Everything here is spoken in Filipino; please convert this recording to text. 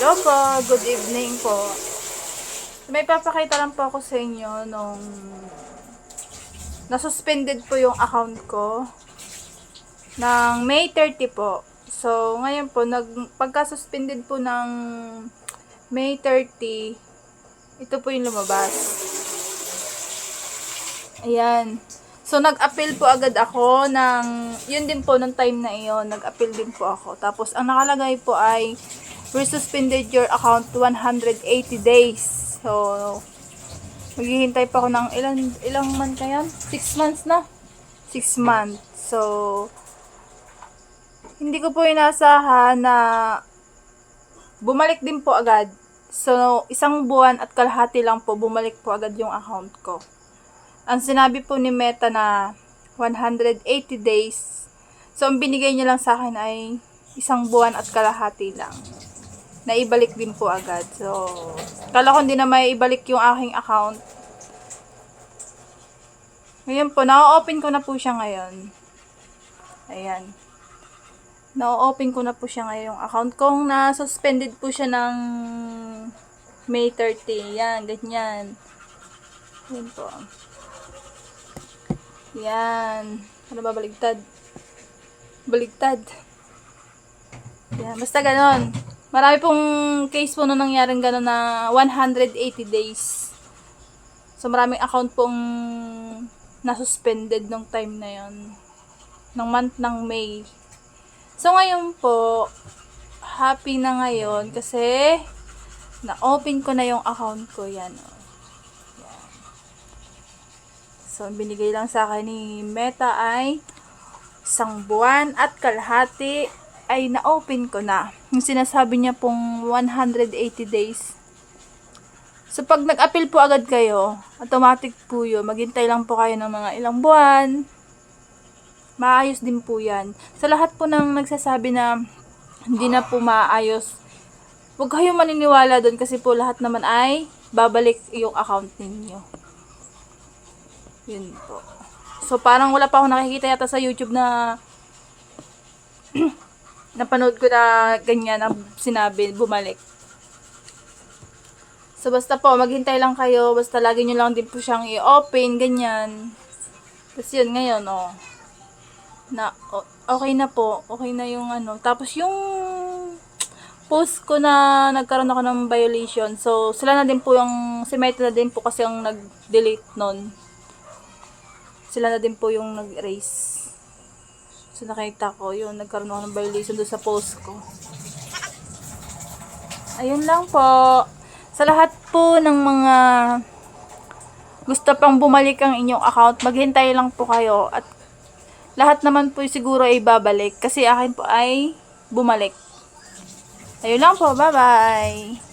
Hello po, good evening po. May papakita lang po ako sa inyo nung nasuspended po yung account ko ng May 30 po. So, ngayon po, nag, pagka-suspended po ng May 30, ito po yung lumabas. Ayan. So, nag-appeal po agad ako ng, yun din po, nung time na iyon, nag-appeal din po ako. Tapos, ang nakalagay po ay, resuspended your account 180 days. So, maghihintay pa ako ng ilang, ilang month kaya? 6 months na? 6 months. So, hindi ko po inasahan na bumalik din po agad. So, isang buwan at kalahati lang po, bumalik po agad yung account ko. Ang sinabi po ni Meta na 180 days. So, ang binigay niya lang sa akin ay isang buwan at kalahati lang. Naibalik din po agad. So, kala ko hindi na may ibalik yung aking account. Ngayon po, na-open ko na po siya ngayon. Ayan. Na-open ko na po siya ngayon. Yung account kong na-suspended po siya ng May 30. Yan, ganyan. Yan po. Yan. Ano ba, baligtad? Baligtad. Yan, basta ganon. Marami pong case po na nangyaring ganon na 180 days. So, maraming account pong nasuspended nung time na yon ng month ng May. So, ngayon po, happy na ngayon kasi na-open ko na yung account ko. Yan, oh. Yan. So, binigay lang sa akin ni Meta ay isang buwan at kalahati ay na-open ko na. Yung sinasabi niya pong 180 days. So, pag nag-appeal po agad kayo, automatic po yun. Maghintay lang po kayo ng mga ilang buwan. Maayos din po yan. Sa lahat po ng nagsasabi na hindi na po maayos, huwag kayong maniniwala doon kasi po lahat naman ay babalik yung account ninyo. Yun po. So, parang wala pa ako nakikita yata sa YouTube na napanood ko na ganyan ang sinabi, bumalik. So, basta po, maghintay lang kayo. Basta lagi nyo lang din po siyang i-open, ganyan. Tapos yun, ngayon, oh. Na, o- okay na po. Okay na yung ano. Tapos yung post ko na nagkaroon ako ng violation. So, sila na din po yung, si Meta na din po kasi ang nag-delete nun. Sila na din po yung nag-erase. So, nakita ko, yun, nagkaroon ako ng violation doon sa post ko. Ayun lang po. Sa lahat po ng mga gusto pang bumalik ang inyong account, maghintay lang po kayo at lahat naman po siguro ay babalik kasi akin po ay bumalik. Ayun lang po. Bye-bye.